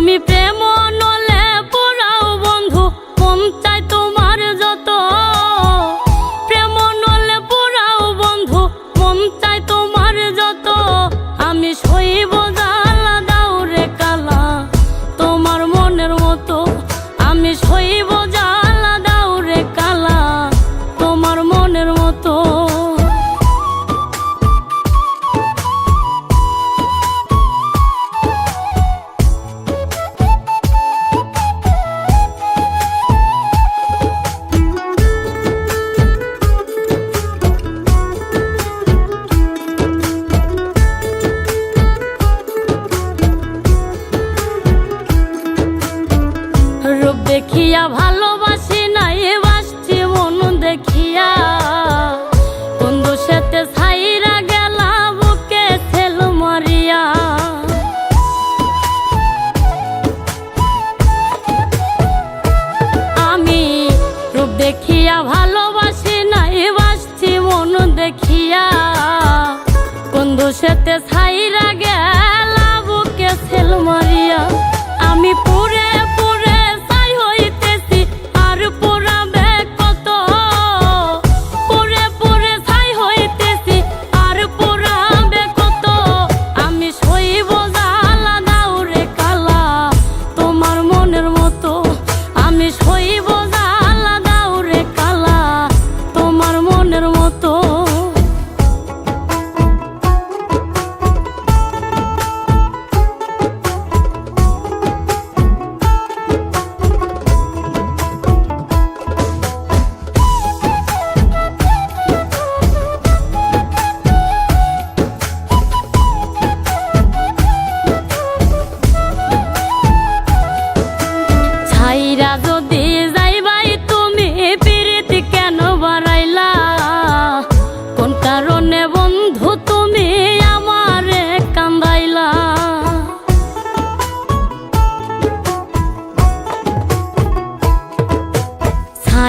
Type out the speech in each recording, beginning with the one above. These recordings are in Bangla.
me prêmio. দেখিয়া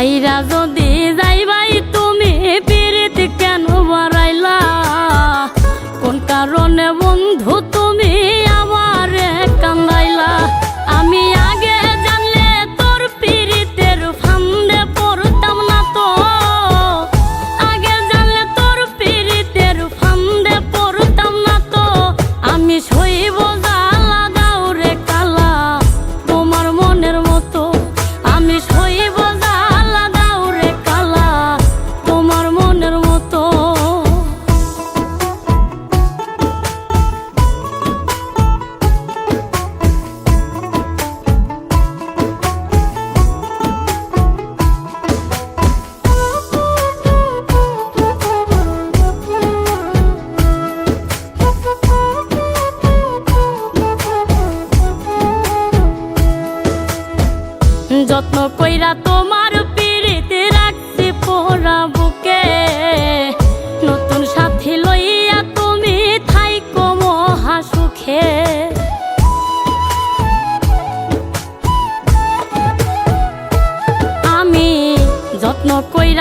সাইরা যদি যাইবাই তুমি পিরিত কেন বাড়াইলা? কোন কারণে বন্ধু তুমি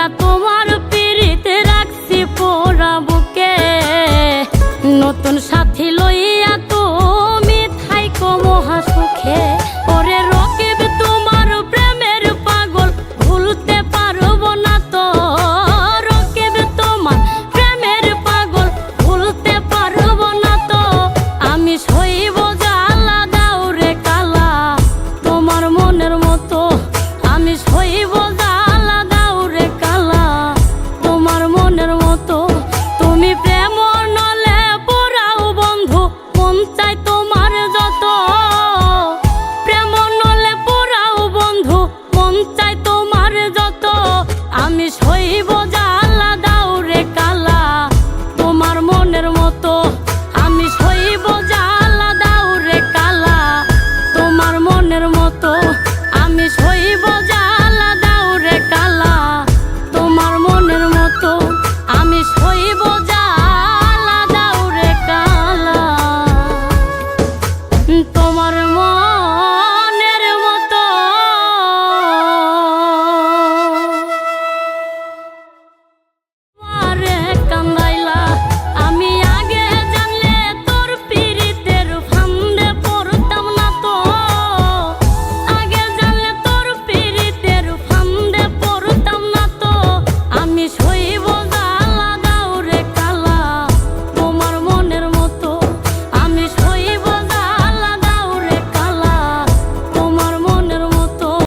কইরা তোমার পিড়িতে রাখছি পোড়া বুকে। নতুন সাথী